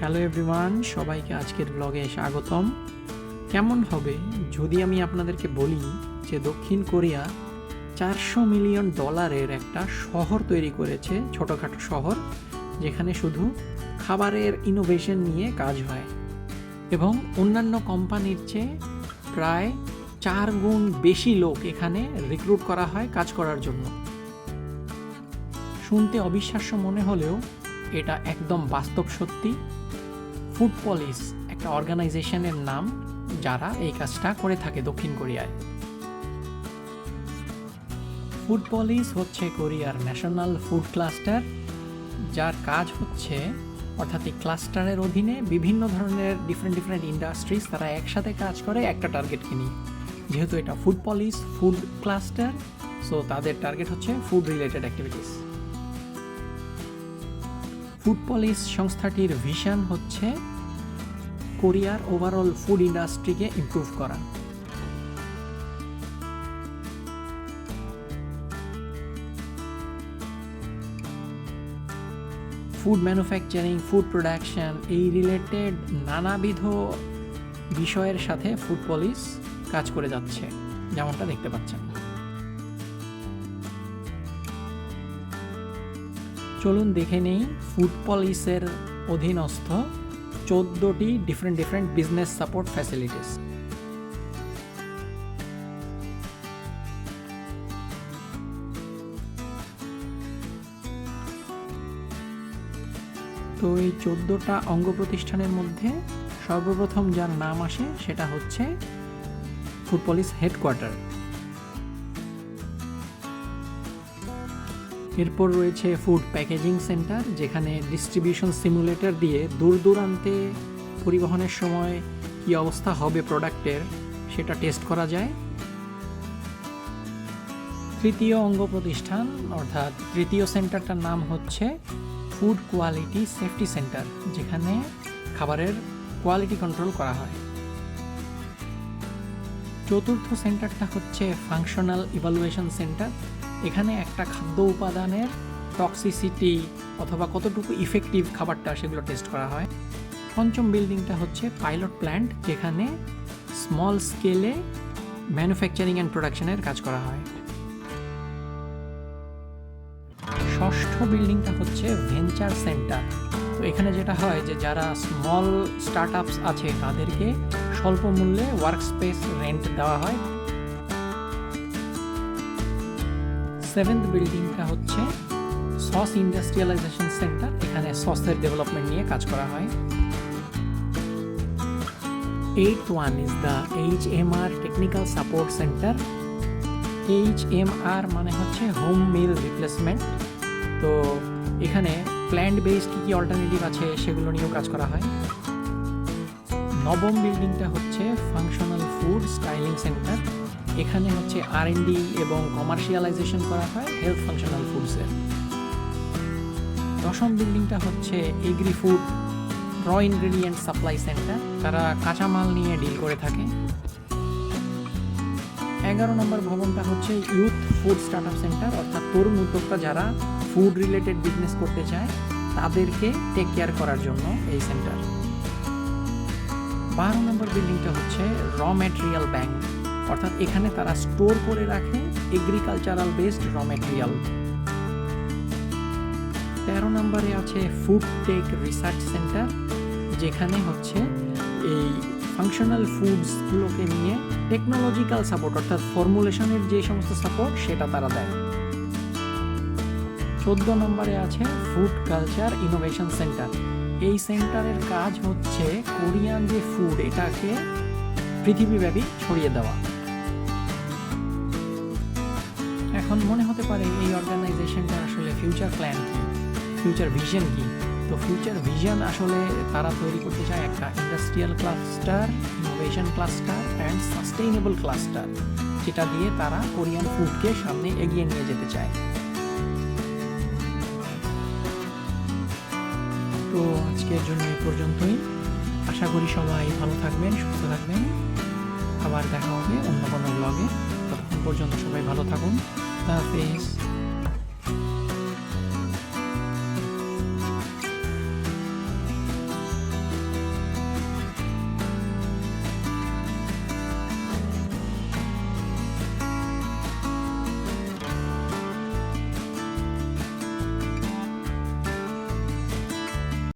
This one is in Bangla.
হ্যালো এভরিওয়ান সবাইকে আজকের ব্লগে স্বাগতম। কেমন হবে যদি আমি আপনাদেরকে বলি যে দক্ষিণ কোরিয়া চারশো মিলিয়ন ডলারের একটা শহর তৈরি করেছে, ছোটোখাটো শহর, যেখানে শুধু খাবারের ইনোভেশন নিয়ে কাজ হয় এবং অন্যান্য কোম্পানির চেয়ে প্রায় চার গুণ বেশি লোক এখানে রিক্রুট করা হয় কাজ করার জন্য। শুনতে অবিশ্বাস্য মনে হলেও এটা একদম বাস্তব সত্যি। ফুড পলিস একটা অর্গানাইজেশনের নাম যারা এই কাজটা করে থাকে দক্ষিণ কোরিয়ায়। ফুড পলিস হচ্ছে কোরিয়ার ন্যাশনাল ফুড ক্লাস্টার যার কাজ হচ্ছে অর্থাৎ এই ক্লাস্টারের অধীনে বিভিন্ন ধরনের ডিফারেন্ট ডিফারেন্ট ইন্ডাস্ট্রিজ তারা একসাথে কাজ করে একটা টার্গেটকে নিয়ে। যেহেতু এটা Foodpolis food cluster so তাদের টার্গেট হচ্ছে food related activities Foodpolis সংস্থাটির ভিশন হচ্ছে কোরিয়ার ওভারঅল ফুড ইন্ডাস্ট্রিকে ইমপ্রুভ করা। ফুড ম্যানুফ্যাকচারিং, ফুড প্রোডাকশন এই রিলেটেড নানাবিধ বিষয়ের সাথে ফুড পলিস কাজ করে যাচ্ছে, যেমনটা দেখতে পাচ্ছেন। চলুন দেখে নেই ফুড পলিসের অধীনস্থ চোদ্দোটি different different business support facilities তো এই চোদ্দোটা অঙ্গ প্রতিষ্ঠানের মধ্যে সর্বপ্রথম যার নাম আসে সেটা হচ্ছে ফুড পলিস হেডকোয়ার্টার এরপর রয়েছে ফুড প্যাকেজিং সেন্টার যেখানে ডিস্ট্রিবিউশন সিমুলেটর দিয়ে দূর দূরান্তে পরিবহনের সময় কি অবস্থা হবে প্রোডাক্টের সেটা টেস্ট করা যায়। তৃতীয় অঙ্গ প্রতিষ্ঠান, অর্থাৎ তৃতীয় সেন্টারটার নাম হচ্ছে ফুড কোয়ালিটি সেফটি সেন্টার যেখানে খাবারের কোয়ালিটি কন্ট্রোল করা হয়। চতুর্থ সেন্টারটা হচ্ছে ফাংশনাল ইভালুয়েশন সেন্টার এখানে একটা খাদ্য উপাদানের টক্সিসিটি অথবা কতটুকু ইফেক্টিভ খাবারটা সেগুলো টেস্ট করা হয়। পঞ্চম বিল্ডিংটা হচ্ছে পাইলট প্ল্যান্ট যেখানে স্মল স্কেলে ম্যানুফ্যাকচারিং অ্যান্ড প্রোডাকশনের কাজ করা হয়। ষষ্ঠ বিল্ডিংটা হচ্ছে ভেঞ্চার সেন্টার তো এখানে যেটা হয় যে যারা স্মল স্টার্ট আছে, তাদেরকে স্বল্প মূল্যে ওয়ার্ক স্পেস রেন্ট দেওয়া হয়। সেভেন্থ বিল্ডিংটা হচ্ছে সস ইন্ডাস্ট্রিয়ালাইজেশন সেন্টার এখানে সসের ডেভেলপমেন্ট নিয়ে কাজ করা হয়। Eight one is the H M R technical support centre H M R মানে হচ্ছে হোম মিল রিপ্লেসমেন্ট তো এখানে প্ল্যান্ট বেসড কী কী অল্টারনেটিভ আছে সেগুলো নিয়েও কাজ করা হয়। নবম বিল্ডিংটা হচ্ছে ফাংশনাল ফুড স্টাইলিং সেন্টার এখানে হচ্ছে আর এবং কমার্শিয়ালাইজেশন করা হয় হেলথ ফাংশনাল ফুডসের দশম বিল্ডিংটা হচ্ছে agri food raw ingredient supply centre তারা কাঁচামাল নিয়ে ডিল করে থাকে। এগারো নম্বর ভবনটা হচ্ছে youth food start up centre অর্থাৎ তরুণ উদ্যোক্তা যারা ফুড রিলেটেড বিজনেস করতে চায়, তাদেরকে টেক কেয়ার করার জন্য এই সেন্টার বারো নম্বর বিল্ডিংটা হচ্ছে র ম্যাটেরিয়াল ব্যাংক অর্থাৎ এখানে তারা স্টোর করে রাখে এগ্রিকালচারাল বেসড র ম্যাটেরিয়াল তেরো নম্বরে আছে ফুড টেক রিসার্চ সেন্টার যেখানে হচ্ছে এই ফাংশনাল ফুডসগুলোকে নিয়ে টেকনোলজিক্যাল সাপোর্ট অর্থাৎ ফর্মুলেশনের যে সমস্ত সাপোর্ট সেটা তারা দেয়। চোদ্দ নম্বরে আছে ফুড কালচার ইনোভেশন সেন্টার এই সেন্টারের কাজ হচ্ছে কোরিয়ান যে ফুড এটাকে পৃথিবীব্যাপী ছড়িয়ে দেওয়া। এখন মনে হতে পারে এই অর্গানাইজেশনটা আসলে ফিউচার প্ল্যান কি? ফিউচার ভিশন কি? তো ফিউচার ভিশন আসলে তারা তৈরি করতে চায় একটা industrial cluster innovation cluster and sustainable cluster যেটা দিয়ে তারা কোরিয়ান ফুডকে সামনে এগিয়ে নিয়ে যেতে চায়। তো আজকের জন্য এই পর্যন্তই। আশা করি সবাই ভালো থাকবেন, সুস্থ থাকবেন। আবার দেখা হবে অন্য কোনো ব্লগে ততক্ষণ পর্যন্ত সবাই ভালো থাকুন। Scarface.